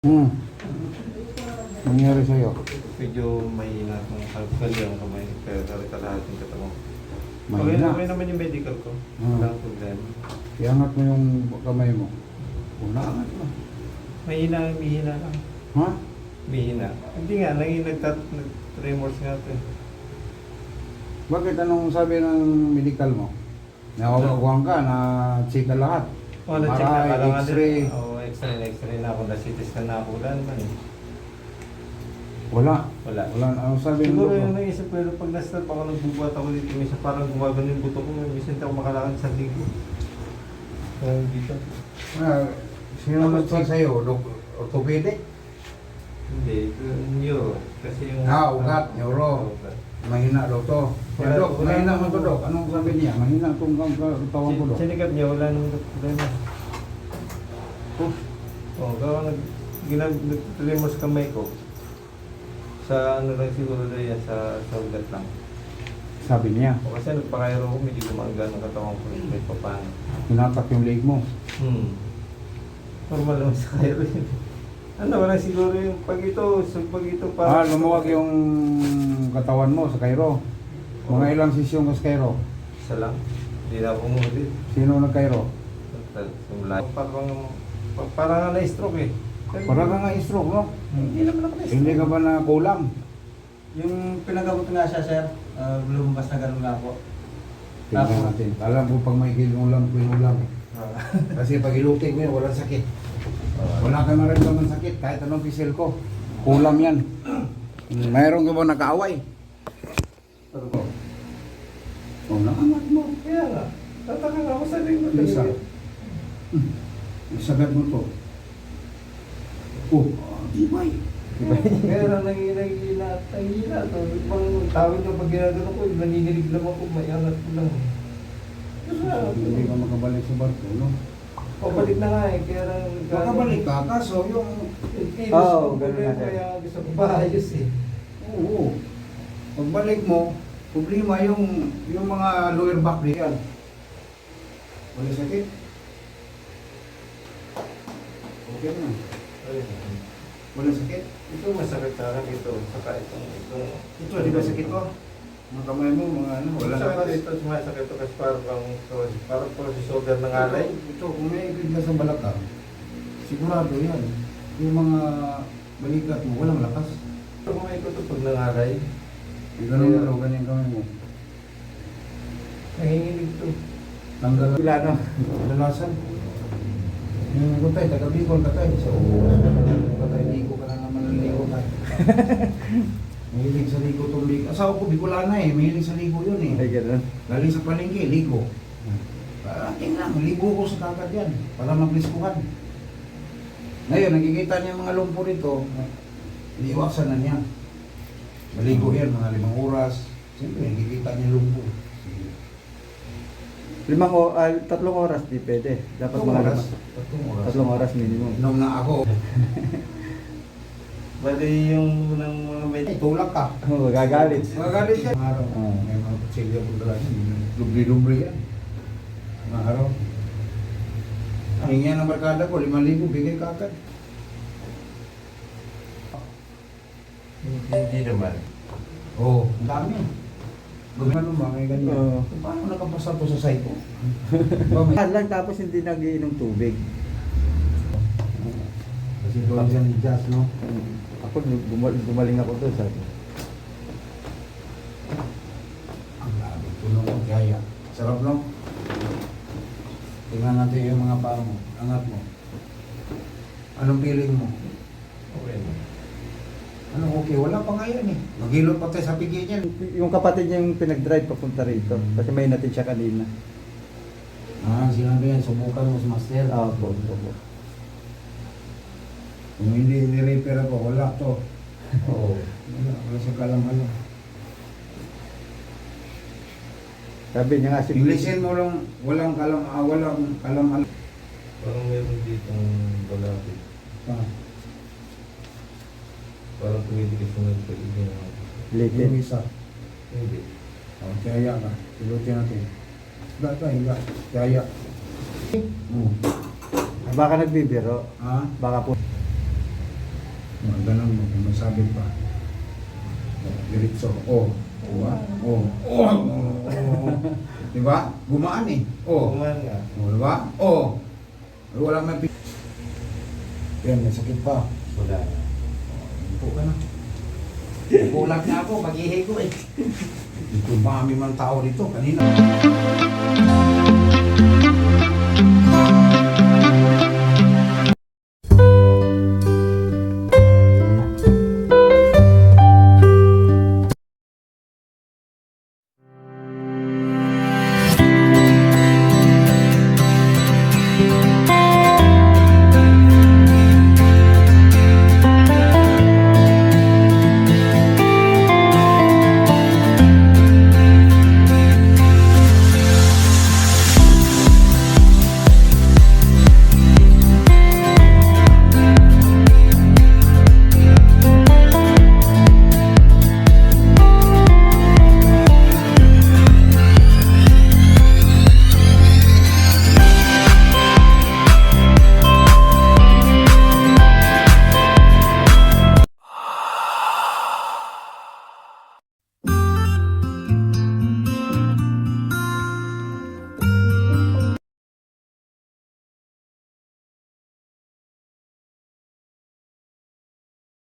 Hmm. Nangyari sa'yo? Medyo mahina akong kalkal yung kamay. Kaya karita lahat yung katawan. Okay, Mahina. okay naman yung medical ko. Hmm. Walang problema. Iangat mo yung kamay mo. Una, angat mo. Mahina, mahina lang. Ha? Mahina. Hindi nga, naging nagtat nag-tremors nga ito. eh. Bakit anong sabi ng medical mo? Nawawakuhan ka na chika lahat. Oh, na-check na MRI, kailangan X-ray. din. Oo, x-ray, x-ray na ako. Na-CT scan na ako. Wala naman eh. Wala. Wala. Wala. Anong sabi ng Siguro yung doktor? naisip ko yun, pag na-stop ako, nagbubuhat ako dito. Minsan parang gumagano yung buto ko. Minsan hindi ako makalakad sa linggo. Kaya dito. Ah, sino nagsabi sa'yo? Dok- Orthopedic? Hindi, ito neuro. Kasi yung... Ah, ugat, neuro. Ah, ugat. Mahina daw to. Eh, dok, mahina mo to, dok. Anong sabi niya? Mahina itong katawan ko, dok. Sinikap niya, wala nang problema. Oh, Oo, gawa nag... Ginag... Nagtremors kamay ko. Sa ano lang siguro na yan, sa, sa ugat lang. Sabi niya, O kasi nagpakairo ko, medyo gumangga ng katawan ko. May papano. hinatak yung leg mo. Hmm. Normal naman sa kairo yun. Ano, wala siguro yung pag ito, so pag ito Ah, lumuwag yung katawan mo sa Cairo. Mga Oo. ilang sesyon ka sa Cairo? Isa lang. Hindi na ako umulit. Sino nag Cairo? Simula. Parang, pa- parang na-stroke eh. Parang ka nga stroke, no? Hindi naman ako na-stroke. Hindi ka ba na kulang? Yung pinagamot nga siya, sir, uh, lumabas na ganun nga po. Tingnan natin. Alam ko pag may kinulang, kinulang. Ah. Kasi pag ilutin mo yun, walang sakit. Wala ka maramdaman sakit kahit anong pisil ko. Kulang yan. Mayroon ka ba nakaaway? Ano ko? Oh, naangat mo. Kaya nga. Tataka nga ako sa linggo. Isa. Isagat mo to. Oh, eh? Kaya lang nangihina, nangihina to. Ibang tawid yung pag ginagano ko, nanginginig lang ako, may angat ko lang. Hindi ka makabalik sa barko, no? Pabalik na nga eh, kaya lang... Makabalik ka, kaso yung... Oo, Oo, oh, ganun na. Kaya gusto ko maayos eh. Oo. Pagbalik mo, problema yung yung mga lower back din yan. Wala sakit? Okay na. Wala sakit? Ito masakit sa akin ito, saka itong... itong Ito, di ba sakit ko? Mga kamay mo, mga ano, wala na. sakit ito, sumasakit ito kasi parang parang po si shoulder ng alay. Ito, ito, kung may ikid ka sa balakang, sigurado yan. Yung mga balikat mo, walang lakas. Ito kumay ko ito pag nangalay. Ganun na daw, ganyan kamay mo. Nanginginig ito. Tanggal Wala na. Lalasan. Yung kutay, taga Bicol ka tayo. So, kutay, ligo ka na naman ligo tayo. Mahilig sa ligo itong ligo. Asawa ko, Bicolana eh. Mahilig sa ligo yun eh. Ay, ganun. Galing sa palengke, ligo. Parating lang, ligo ko sa dagat yan. Para magliskuhan. Ngayon, nakikita niya mga lumpo rito. Iniiwasan na niya. Maligo yan, mga limang oras. Siyempre, nakikita niya lumpo. Limang o, ah, tatlong oras, di pwede. Dapat Tatlong mga oras. Tatlong oras. Tatlong oras minimum. Inom na ako. Bali yung ng mga med... Ay, tulak ka. Oo, gagalit. Magagalit yan. Araw. Oo. May mga kutsilyo kung dala niya. Lubli-lubli yan. Mga araw. Hingyan ng barkada ko, 5,000, bigay ka agad. Hindi, naman. Oo, oh, ang dami. Gumano ba, may ganyan. Oo. Paano nakapasa to sa site ko? Lang tapos hindi nagiinom tubig. Kasi doon siya ni Jazz, no? Ako, gumal- gumaling ako doon. Sabi. Ang labi, tunog ng gaya. Sarap, no? Tingnan natin yung mga paa mo. Angat mo. Anong feeling mo? Okay. Ano okay? Wala pa nga yan eh. Maghilot pa tayo sa pigi niyan. Yung kapatid niya yung pinag-drive papunta rito. Kasi may natin siya kanina. Ah, sinabi yan, subukan mo sa master. Ah, po, po, po. Kung hindi ni-repair ako, wala to. Oo. Wala, wala sa kalam-alam. Sabi niya nga si Inglesin mo lang, walang kalam, ah, walang kalam-alam. Parang meron dito ng balapit. Ah, Parang tumitigas na ng pag-ibig ng yung Liquid. isa. Hindi. Oh, tiyaya ka. Ilutin natin. Higa ka, higa. Tiyaya. Hmm. Baka nagbibiro. Ah, Baka po. Ganun mo, kung masabi pa. Diretso. O. Diba? O. O. O. Diba? Gumaan eh. O. Kumain nga. O, diba? O. Wala may pi- Yan, may sakit pa. Wala. Upo ka na. Kulat na ako, pag-ihi ko eh. Ito, dami man tao dito kanina.